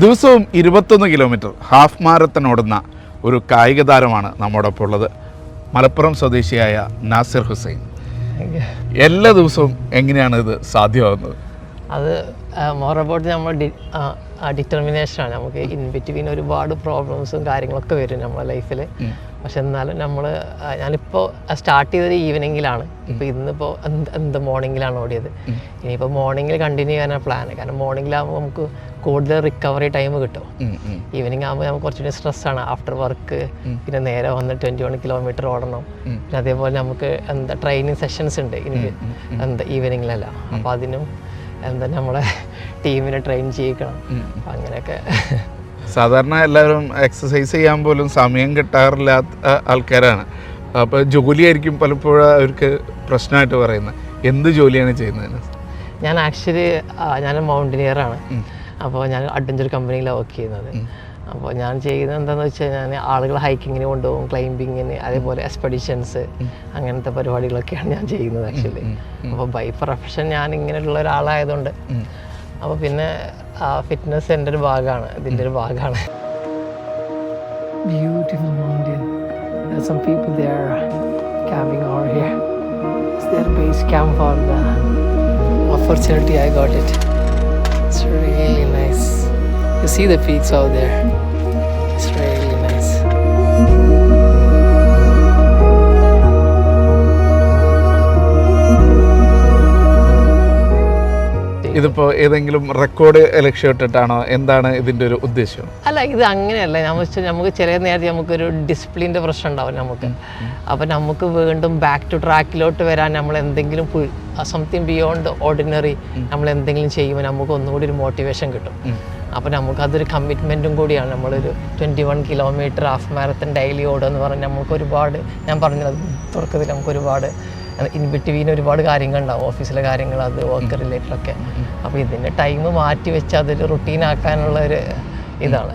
ദിവസവും ഇരുപത്തൊന്ന് kilometre half marathon ഓടുന്ന ഒരു കായിക താരമാണ് നമ്മോടൊപ്പം ഉള്ളത്. മലപ്പുറം സ്വദേശിയായ നാസിർ ഹുസൈൻ. എല്ലാ ദിവസവും എങ്ങനെയാണ് ഇത് സാധ്യമാകുന്നത്? അത് മോർ അബൌട്ട് നമ്മൾ ഡിറ്റർമിനേഷനാണ് നമുക്ക് ഇൻ ബിറ്റ്വീൻ ഒരുപാട് പ്രോബ്ലംസും കാര്യങ്ങളൊക്കെ വരും നമ്മുടെ ലൈഫിൽ പക്ഷെ എന്നാലും നമ്മൾ ഞാനിപ്പോൾ സ്റ്റാർട്ട് ചെയ്തത് ഈവനിങ്ങിലാണ് ഇപ്പോൾ ഇന്നിപ്പോൾ എന്ത് എന്ത് മോർണിംഗിലാണ് ഓടിയത്. ഇനിയിപ്പോൾ മോർണിംഗിൽ കണ്ടിന്യൂ ചെയ്യാനാണ് പ്ലാൻ കാരണം മോർണിംഗിലാകുമ്പോൾ നമുക്ക് കൂടുതൽ റിക്കവറി ടൈം കിട്ടും. ഈവനിങ് ആകുമ്പോൾ നമുക്ക് കുറച്ചുകൂടി സ്ട്രെസ്സാണ് ആഫ്റ്റർ വർക്ക് പിന്നെ നേരെ വന്ന് ട്വന്റി വൺ കിലോമീറ്റർ ഓടണം പിന്നെ അതേപോലെ നമുക്ക് എന്താ ട്രെയിനിങ് സെഷൻസ് ഉണ്ട്. എനിക്ക് എന്താ ഈവനിങ്ങിലല്ല അപ്പോൾ അതിനും എന്താ നമ്മളെ ടീമിനെ ട്രെയിൻ ചെയ്യിക്കണം. അങ്ങനെയൊക്കെ. സാധാരണ എല്ലാവരും എക്സസൈസ് ചെയ്യാൻ പോലും സമയം കിട്ടാറില്ലാത്ത ആൾക്കാരാണ്. അപ്പോൾ ജോലിയായിരിക്കും പലപ്പോഴും അവർക്ക് പ്രശ്നമായിട്ട് പറയുന്നത്. എന്ത് ജോലിയാണ് ചെയ്യുന്നത് ഞാൻ ആക്ച്വലി ഞാൻ മൗണ്ടനിയറാണ് അപ്പോൾ ഞാൻ അഡ്വഞ്ചർ കമ്പനിയിലാണ് വർക്ക് ചെയ്യുന്നത്. അപ്പോൾ ഞാൻ ചെയ്യുന്നത് എന്താണെന്ന് വെച്ചാൽ ഞാൻ ആളുകൾ ഹൈക്കിങ്ങിന് കൊണ്ടുപോകും ക്ലൈംബിങ്ങിന് അതേപോലെ എക്സ്പെഡിഷൻസ് അങ്ങനത്തെ പരിപാടികളൊക്കെയാണ് ഞാൻ ചെയ്യുന്നത് ആക്ച്വലി അപ്പോൾ ബൈ പ്രൊഫഷൻ ഞാൻ ഇങ്ങനെയുള്ള ഒരാളായതുകൊണ്ട്. അപ്പോൾ പിന്നെ ഫിറ്റ്നസ് എന്റെ ഒരു ഭാഗമാണ്. ഇതിന്റെ ഒരു ഭാഗമാണ്. Beautiful mountain. There's some people there camping over here. It's their base camp for the opportunity I got it. See the peaks out there. It's really nice. ഇതിപ്പോ ഏതെങ്കിലും റെക്കോർഡ് ലക്ഷ്യമിട്ടിട്ടാണോ എന്താണ് ഇതിന്റെ ഒരു ഉദ്ദേശം? അല്ല ഇത് അങ്ങനെയല്ല. ഞാൻ വെച്ചാൽ നമുക്ക് ചില നേരത്തെ നമുക്കൊരു ഡിസിപ്ലിന്റെ പ്രശ്നം ഉണ്ടാവും നമുക്ക്. അപ്പം നമുക്ക് വീണ്ടും ബാക്ക് ടു ട്രാക്കിലോട്ട് വരാൻ നമ്മൾ എന്തെങ്കിലും സംതിങ് ബിയോണ്ട് ഓർഡിനറി നമ്മൾ എന്തെങ്കിലും ചെയ്യുമ്പോൾ നമുക്ക് ഒന്നുകൂടി ഒരു മോട്ടിവേഷൻ കിട്ടും. അപ്പോൾ നമുക്കതൊരു കമ്മിറ്റ്മെന്റും കൂടിയാണ്. നമ്മളൊരു twenty one kilometre half marathon daily ഓടുക എന്ന് പറഞ്ഞാൽ നമുക്ക് ഒരുപാട് ഞാൻ പറഞ്ഞത് തുടക്കത്തിൽ നമുക്ക് ഒരുപാട് ഇൻ ബിറ്റ്വീൻ ഒരുപാട് കാര്യങ്ങൾ ഉണ്ടാവും. ഓഫീസിലെ കാര്യങ്ങൾ അത് വർക്ക് റിലേറ്റഡൊക്കെ അപ്പോൾ ഇതിന്റെ ടൈം മാറ്റി വെച്ച് അതൊരു റുട്ടീനാക്കാനുള്ള ഒരു ഇതാണ്.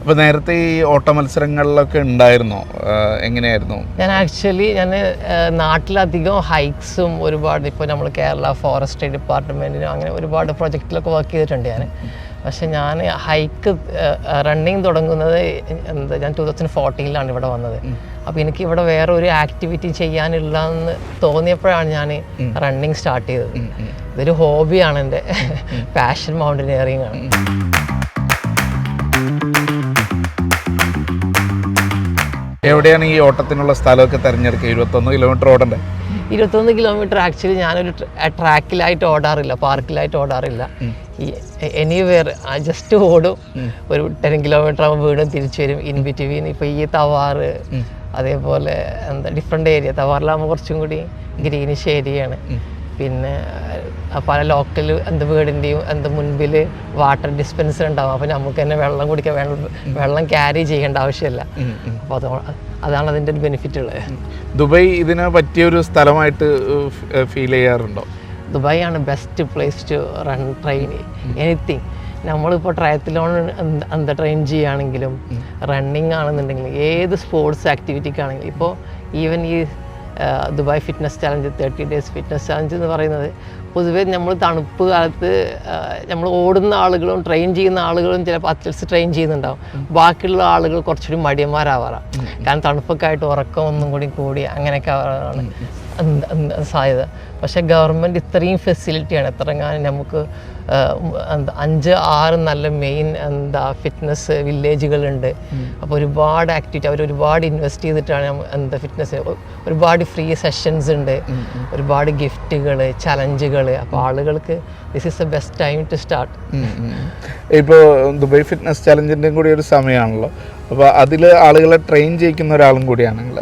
അപ്പോൾ നേരത്തെ ഈ ഓട്ട മത്സരങ്ങളിലൊക്കെ ഉണ്ടായിരുന്നോ? എങ്ങനെയായിരുന്നു? ഞാൻ ആക്ച്വലി ഞാൻ നാട്ടിലധികം ഹൈക്സും ഒരുപാട് ഇപ്പോൾ നമ്മൾ കേരള ഫോറസ്റ്റ് ഡിപ്പാർട്ട്മെന്റിനും അങ്ങനെ ഒരുപാട് പ്രൊജക്റ്റിലൊക്കെ വർക്ക് ചെയ്തിട്ടുണ്ട് ഞാൻ. പക്ഷെ ഞാൻ ഹൈക്ക് റണ്ണിങ് തുടങ്ങുന്നത് എന്താ ഞാൻ ടൂ തൗസൻഡ് ഫോർട്ടീനിലാണ് ഇവിടെ വന്നത്. അപ്പോൾ എനിക്ക് ഇവിടെ വേറെ ഒരു ആക്ടിവിറ്റി ചെയ്യാനില്ല എന്ന് തോന്നിയപ്പോഴാണ് ഞാൻ റണ്ണിങ് സ്റ്റാർട്ട് ചെയ്തത്. ഇതൊരു ഹോബിയാണ് എന്റെ പാഷൻ മൗണ്ടനിയറിങ് ആണ്. എവിടെയാണ് ഈ ഓട്ടത്തിനുള്ള സ്ഥലമൊക്കെ തിരഞ്ഞെടുക്കുക? ഇരുപത്തൊന്ന് കിലോമീറ്റർ ഓടണ്ടേ? ഇരുപത്തൊന്ന് കിലോമീറ്റർ ആക്ച്വലി ഞാനൊരു ട്രാക്കിലായിട്ട് ഓടാറില്ല പാർക്കിലായിട്ട് ഓടാറില്ല. ഈ എനിവേർ ജസ്റ്റ് ഓടും. ഒരു ടെൻ കിലോമീറ്റർ ആകുമ്പോൾ വീണ്ടും തിരിച്ചു വരും. ഇൻ ബിറ്റ്വീൻ ഇപ്പോൾ ഈ തവാറ് അതേപോലെ എന്താ ഡിഫറെന്റ് ഏരിയ തവാറിലാകുമ്പോൾ കുറച്ചും കൂടി ഗ്രീനിഷ് ഏരിയയാണ് പിന്നെ പല ലോക്കൽ എന്ത് വീടിന്റെയും എന്ത് മുൻപിൽ വാട്ടർ ഡിസ്പെൻസർ ഉണ്ടാവും. അപ്പോൾ നമുക്ക് തന്നെ വെള്ളം കുടിക്കാൻ വെള്ളം വെള്ളം ക്യാരി ചെയ്യേണ്ട ആവശ്യമില്ല. അപ്പോൾ അത് അതാണ് അതിന്റെ ഒരു ബെനിഫിറ്റ് ഉള്ളത്. ദുബായ് ഇതിനെ പറ്റിയ ഒരു സ്ഥലമായിട്ട് ഫീൽ ചെയ്യാറുണ്ടോ? ദുബായ് ആണ് best place to run train anything നമ്മളിപ്പോൾ ട്രയത്തിലോൺ എന്താ ട്രെയിൻ ചെയ്യുകയാണെങ്കിലും റണ്ണിങ് ആണെന്നുണ്ടെങ്കിലും ഏത് സ്പോർട്സ് ആക്ടിവിറ്റിക്കാണെങ്കിലും ഇപ്പോൾ ഈവൻ ഈ Dubai fitness challenge thirty days fitness challenge എന്ന് പറയുന്നത്. പൊതുവേ നമ്മൾ തണുപ്പ് കാലത്ത് നമ്മൾ ഓടുന്ന ആളുകളും ട്രെയിൻ ചെയ്യുന്ന ആളുകളും ചിലപ്പോൾ അത്ലറ്റ്സ് ട്രെയിൻ ചെയ്യുന്നുണ്ടാവും. ബാക്കിയുള്ള ആളുകൾ കുറച്ചൊരു മടിയന്മാരാവാറാണ് കാരണം തണുപ്പൊക്കെ ആയിട്ട് ഉറക്കം ഒന്നും കൂടി കൂടി അങ്ങനെയൊക്കെ ആവാറാണ് സാധ്യത? പക്ഷേ ഗവൺമെന്റ് ഇത്രയും ഫെസിലിറ്റിയാണ് എത്രങ്ങാനും നമുക്ക് അഞ്ച് ആറ് നല്ല മെയിൻ എന്താ ഫിറ്റ്നസ് വില്ലേജുകളുണ്ട് അപ്പോൾ ഒരുപാട് ആക്ടിവിറ്റി അവർ ഒരുപാട് ഇൻവെസ്റ്റ് ചെയ്തിട്ടാണ് എന്താ ഫിറ്റ്നസ് ഒരുപാട് ഫ്രീ സെഷൻസ് ഉണ്ട്. ഒരുപാട് ഗിഫ്റ്റുകൾ ചലഞ്ചുകൾ അപ്പോൾ ആളുകൾക്ക് this is the best time to start ഇപ്പോൾ ദുബായ് ഫിറ്റ്നസ് ചലഞ്ചിന്റെയും കൂടി ഒരു സമയമാണല്ലോ അപ്പോൾ അതിൽ ആളുകളെ ട്രെയിൻ ചെയ്യിക്കുന്ന ഒരാളും കൂടിയാണ് നിങ്ങൾ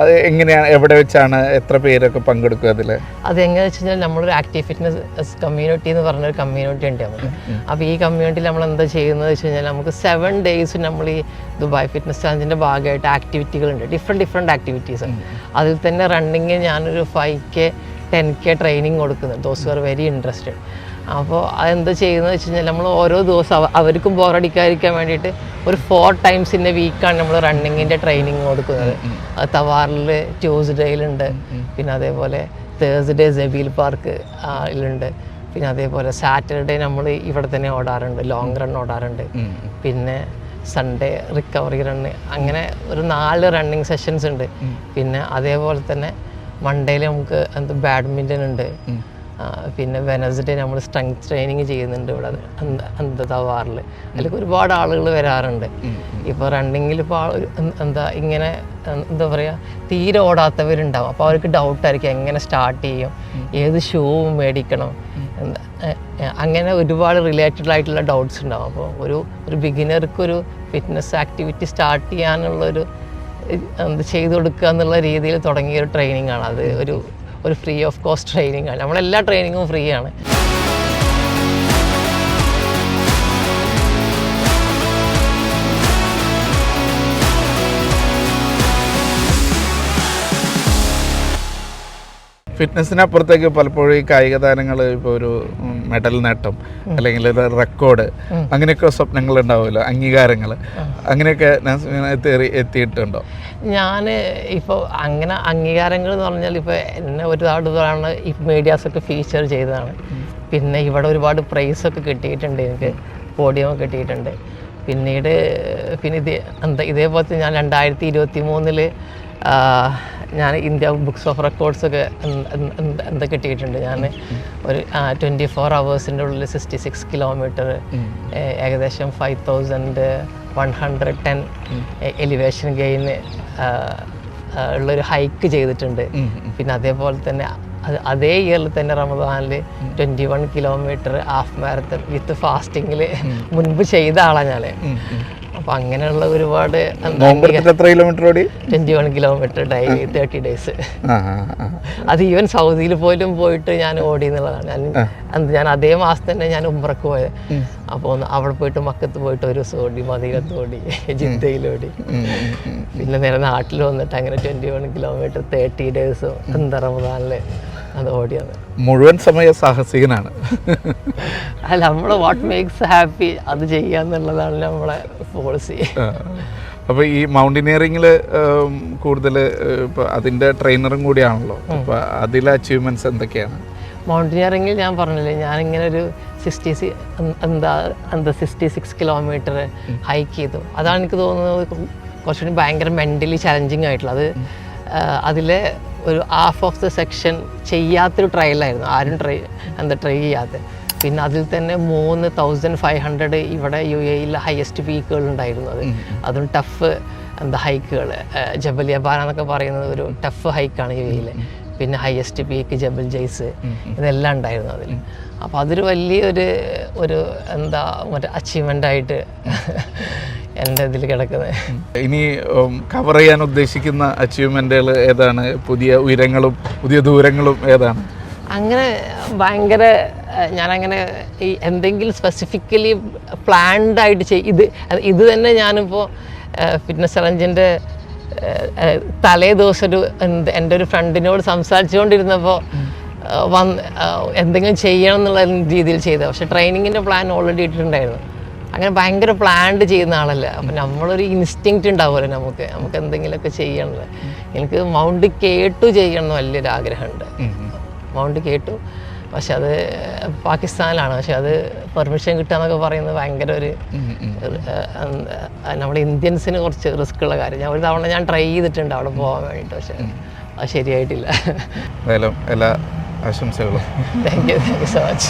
അതെ എങ്ങനെയാണ് എവിടെ വെച്ചാണ് എത്ര പേരൊക്കെ പങ്കെടുക്കുക അതിൽ അതെങ്ങനെയാണെന്ന് വെച്ച് കഴിഞ്ഞാൽ നമ്മളൊരു ആക്റ്റീവ് ഫിറ്റ്നസ് കമ്മ്യൂണിറ്റി എന്ന് പറഞ്ഞൊരു കമ്മ്യൂണിറ്റി ഉണ്ട് നമുക്ക്. അപ്പോൾ ഈ കമ്മ്യൂണിറ്റിയിൽ നമ്മൾ എന്താ ചെയ്യുന്നത് വെച്ച് കഴിഞ്ഞാൽ നമുക്ക് സെവൻ ഡേയ്സ് നമ്മൾ ഈ ദുബായ് ഫിറ്റ്നസ് ചാലഞ്ചിന്റെ ഭാഗമായിട്ട് ആക്ടിവിറ്റികൾ ഉണ്ട്. ഡിഫറെന്റ് ഡിഫറെന്റ് ആക്ടിവിറ്റീസ് അതിൽ തന്നെ റണ്ണിങ് ഞാനൊരു five K ten K training കൊടുക്കുന്നുണ്ട് ദോസ് ആർ വെരി ഇൻട്രസ്റ്റഡ് അപ്പോൾ അതെന്താ ചെയ്യുന്നത് വെച്ച് കഴിഞ്ഞാൽ നമ്മൾ ഓരോ ദിവസം അവർക്കും ബോറടിക്കാതിരിക്കാൻ വേണ്ടിയിട്ട് ഒരു ഫോർ ടൈംസ് ഇൻ എ വീക്കാണ് നമ്മൾ റണ്ണിങ്ങിന്റെ ട്രെയിനിങ് കൊടുക്കുന്നത്. അത് തവാറിൽ ട്യൂസ്ഡേയിലുണ്ട്. പിന്നെ അതേപോലെ തേഴ്സ്ഡേ ജബീൽ പാർക്ക് ഉണ്ട് പിന്നെ അതേപോലെ സാറ്റർഡേ നമ്മൾ ഇവിടെ തന്നെ ഓടാറുണ്ട്. Long run ഓടാറുണ്ട്. പിന്നെ സൺഡേ റിക്കവറി റണ്ണ് അങ്ങനെ ഒരു നാല് റണ്ണിങ് സെഷൻസ് ഉണ്ട്. പിന്നെ അതേപോലെ തന്നെ മൺഡേയിൽ നമുക്ക് എന്ത് ബാഡ്മിന്റൺ ഉണ്ട്. പിന്നെ വെനസ്ഡേ നമ്മൾ സ്ട്രെങ്ത് ട്രെയിനിങ് ചെയ്യുന്നുണ്ട് ഇവിടെ അന്തതവാറിൽ അതിലേക്ക് ഒരുപാട് ആളുകൾ വരാറുണ്ട്. ഇപ്പോൾ റണ്ണിങ്ങിൽ ഇപ്പോൾ എന്താ ഇങ്ങനെ എന്താ പറയുക തീരെ ഓടാത്തവരുണ്ടാവും. അപ്പോൾ അവർക്ക് ഡൗട്ടായിരിക്കും എങ്ങനെ സ്റ്റാർട്ട് ചെയ്യും? ഏത് ഷൂ മേടിക്കണം? അങ്ങനെ ഒരുപാട് റിലേറ്റഡ് ആയിട്ടുള്ള ഡൗട്ട്സ് ഉണ്ടാവും. അപ്പോൾ ഒരു ഒരു ബിഗിനർക്കൊരു ഫിറ്റ്നസ് ആക്ടിവിറ്റി സ്റ്റാർട്ട് ചെയ്യാനുള്ളൊരു ചെയ്തു കൊടുക്കുക എന്നുള്ള രീതിയിൽ തുടങ്ങിയ ഒരു ട്രെയിനിങ് ആണ്. അത് ഒരു ഒരു ഫ്രീ ഓഫ് കോസ്റ്റ് ട്രെയിനിങ് ആണ്. നമ്മളെല്ലാ ട്രെയിനിങ്ങും ഫ്രീ ആണ്. ഫിറ്റ്നസിനപ്പുറത്തേക്ക് പലപ്പോഴും ഈ കായിക താരങ്ങൾ ഇപ്പോൾ ഒരു മെഡൽ നേട്ടം അല്ലെങ്കിൽ ഒരു റെക്കോർഡ് അങ്ങനെയൊക്കെ സ്വപ്നങ്ങൾ ഉണ്ടാവുമല്ലോ അംഗീകാരങ്ങൾ അങ്ങനെയൊക്കെ എത്തിയിട്ടുണ്ടോ? ഞാൻ ഇപ്പോൾ അങ്ങനെ അംഗീകാരങ്ങൾ എന്ന് പറഞ്ഞാൽ ഇപ്പോൾ എന്നെ ഒരുപാട് തവണ ഈ മീഡിയാസൊക്കെ ഫീച്ചർ ചെയ്തതാണ്. പിന്നെ ഇവിടെ ഒരുപാട് പ്രൈസൊക്കെ കിട്ടിയിട്ടുണ്ട് എനിക്ക് പോഡിയം കിട്ടിയിട്ടുണ്ട്. പിന്നീട് പിന്നെ ഇത് എന്താ ഇതേപോലത്തെ ഞാൻ രണ്ടായിരത്തി ഇരുപത്തി മൂന്നിൽ ഞാൻ ഇന്ത്യ ബുക്സ് ഓഫ് റെക്കോർഡ്സ് ഒക്കെ എന്ത്- കിട്ടിയിട്ടുണ്ട്. ഞാൻ ഒരു ട്വന്റി ഫോർ അവേഴ്സിന്റെ ഉള്ളിൽ സിക്സ്റ്റി സിക്സ് കിലോമീറ്റർ ഏകദേശം five thousand one hundred ten elevation gain ഉള്ളൊരു ഹൈക്ക് ചെയ്തിട്ടുണ്ട്. പിന്നെ അതേപോലെ തന്നെ അത് അതേ ഇയറിൽ തന്നെ റമദാനിൽ twenty one kilometre half marathon with ഫാസ്റ്റിങ്ങിൽ മുൻപ് ചെയ്ത ആളാണ് ഞാൻ അപ്പം അങ്ങനെയുള്ള ഒരുപാട് എത്ര കിലോമീറ്റർ ഓടി? Twenty one kilometre daily thirty days. അത് ഈവൻ സൗദിയിൽ പോലും പോയിട്ട് ഞാൻ ഓടി എന്നുള്ളതാണ്. ഞാൻ ഞാൻ അതേ മാസം തന്നെ ഞാൻ ഉംറക്ക് പോയത്. അപ്പോൾ അവിടെ പോയിട്ട് മക്കത്ത് പോയിട്ട് ഒരു ദിവസം ഓടി മദീനത്ത് ഓടി ജിദ്ദയിൽ ഓടി. പിന്നെ നേരെ നാട്ടിൽ വന്നിട്ട് അങ്ങനെ twenty one kilometre thirty days എന്താ റമദാനിൽ അത് ഓടിയത്. മുഴുവൻ സമയ സാഹസികനാണ്. അല്ല നമ്മൾ വാട്ട് മേക്സ് ഹാപ്പി അത് ചെയ്യുക എന്നുള്ളതാണ് നമ്മളെ പോളിസി അപ്പോൾ ഈ മൗണ്ടനിയറിംഗിൽ കൂടുതൽ അതിന്റെ അതിന്റെ ട്രെയിനറും കൂടിയാണല്ലോ. അപ്പോൾ അതിലെ അച്ചീവ്മെന്റ്സ് എന്തൊക്കെയാണ്? മൗണ്ടനിയറിങ്ങിൽ ഞാൻ പറഞ്ഞില്ലേ ഞാനിങ്ങനെ ഒരു സിക്സ്റ്റി സി എന്താ എന്താ സിക്സ്റ്റി സിക്സ് കിലോമീറ്റർ ഹൈക്ക് ചെയ്തു. അതാണ് എനിക്ക് തോന്നുന്നത് കുറച്ചുകൂടി ഭയങ്കര മെന്റലി ചലഞ്ചിങ് ആയിട്ടുള്ളത്. അതിലെ ഒരു ഹാഫ് ഓഫ് ദ സെക്ഷൻ ചെയ്യാത്തൊരു ട്രയലായിരുന്നു ആരും ട്രൈ എന്താ ട്രൈ ചെയ്യാത്ത? പിന്നെ അതിൽ തന്നെ മൂന്ന് തൗസൻഡ് ഫൈവ് ഹൺഡ്രഡ് ഇവിടെ യു എയിൽ ഹയസ്റ്റ് പീക്കുകൾ ഉണ്ടായിരുന്നു അത്. ടഫ് എന്താ ഹൈക്കുകൾ ജബലിയബാന എന്നൊക്കെ പറയുന്നത് ഒരു ടഫ് ഹൈക്കാണ് യു എയിലെ പിന്നെ ഹയസ്റ്റ് പീക്ക് ജബൽ ജെയ്സ് ഇതെല്ലാം ഉണ്ടായിരുന്നു അതിൽ. അപ്പോൾ അതൊരു വലിയൊരു ഒരു എന്താ മറ്റേ അച്ചീവ്മെന്റ് ആയിട്ട് എന്റെ ഇതിൽ കിടക്കുന്നത്. ഇനി കവർ ചെയ്യാൻ ഉദ്ദേശിക്കുന്ന അച്ചീവ്മെന്റുകൾ ഏതാണ്? പുതിയ ഉയരങ്ങളും പുതിയ ദൂരങ്ങളും ഏതാണ്? അങ്ങനെ ഭയങ്കര ഞാനങ്ങനെ ഈ എന്തെങ്കിലും സ്പെസിഫിക്കലി പ്ലാൻഡ് ആയിട്ട് ചെയ് ഇത് ഇത് തന്നെ ഞാനിപ്പോൾ ഫിറ്റ്നസ് ചലഞ്ചിന്റെ തലേ ദിവസം ഒരു എന്ത് എന്റെ ഒരു ഫ്രണ്ടിനോട് സംസാരിച്ചുകൊണ്ടിരുന്നപ്പോൾ വന്ന് എന്തെങ്കിലും ചെയ്യണം എന്നുള്ള രീതിയിൽ ചെയ്തത്. പക്ഷേ ട്രെയിനിങ്ങിന്റെ പ്ലാൻ ഓൾറെഡി ഇട്ടിട്ടുണ്ടായിരുന്നു. അങ്ങനെ ഭയങ്കര പ്ലാൻഡ് ചെയ്യുന്ന ആളല്ല. അപ്പം നമ്മളൊരു ഇൻസ്റ്റിങ്ക്റ്റ് ഉണ്ടാവുമല്ലോ നമുക്ക്. നമുക്ക് എന്തെങ്കിലുമൊക്കെ ചെയ്യണത്. എനിക്ക് മൗണ്ട് കേട്ടു ചെയ്യണം എന്ന് വലിയൊരു ആഗ്രഹമുണ്ട്. മൗണ്ട് കേട്ടു പക്ഷെ അത് പാകിസ്ഥാനിലാണ്. പക്ഷെ അത് പെർമിഷൻ കിട്ടുക എന്നൊക്കെ പറയുന്നത് ഭയങ്കര ഒരു നമ്മുടെ ഇന്ത്യൻസിന് കുറച്ച് റിസ്ക് ഉള്ള കാര്യം. ഞാൻ ഒരു തവണ ഞാൻ ട്രൈ ചെയ്തിട്ടുണ്ട് അവിടെ പോകാൻ വേണ്ടിയിട്ട്. പക്ഷെ അത് ശരിയായിട്ടില്ല. എന്തായാലും എല്ലാ ആശംസകളും. Thank you thank you so much